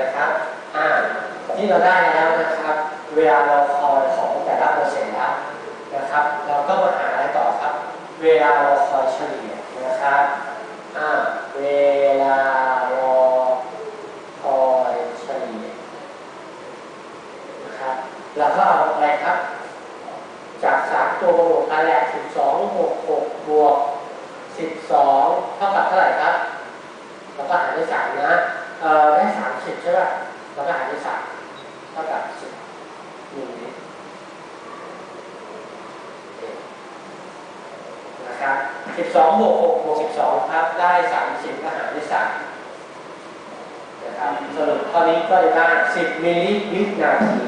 นะครับอ่าที่เราได้แล้วนะครับ เวลาเราคอยของแต่ละเปอร์เซ็นต์แล้วนะครับ เราก็มาหาอะไรต่อครับ เวลาเราคอยเฉลี่ยนะครับอ่าเวลารอคอยเฉลี่ยนะครับเราก็เอาอะไรครับ จากสามตัวบวกกันแหละสิบสองบวกหกบวกสิบสองเท่ากับเท่าไหร่ครับ แล้วก็หารด้วยสามนะ เอ่อ ได้สามสิบใช่ป่ะ แล้วก็หารด้วยสามเท่ากับสิบมิลลิลิตรนะครับสิบสองบวกหกบวกสิบสองครับได้สามสิบก็หารด้วยสามนะครับสรุปข้อนี้ก็จะได้สิบมิลลิลิตรนาที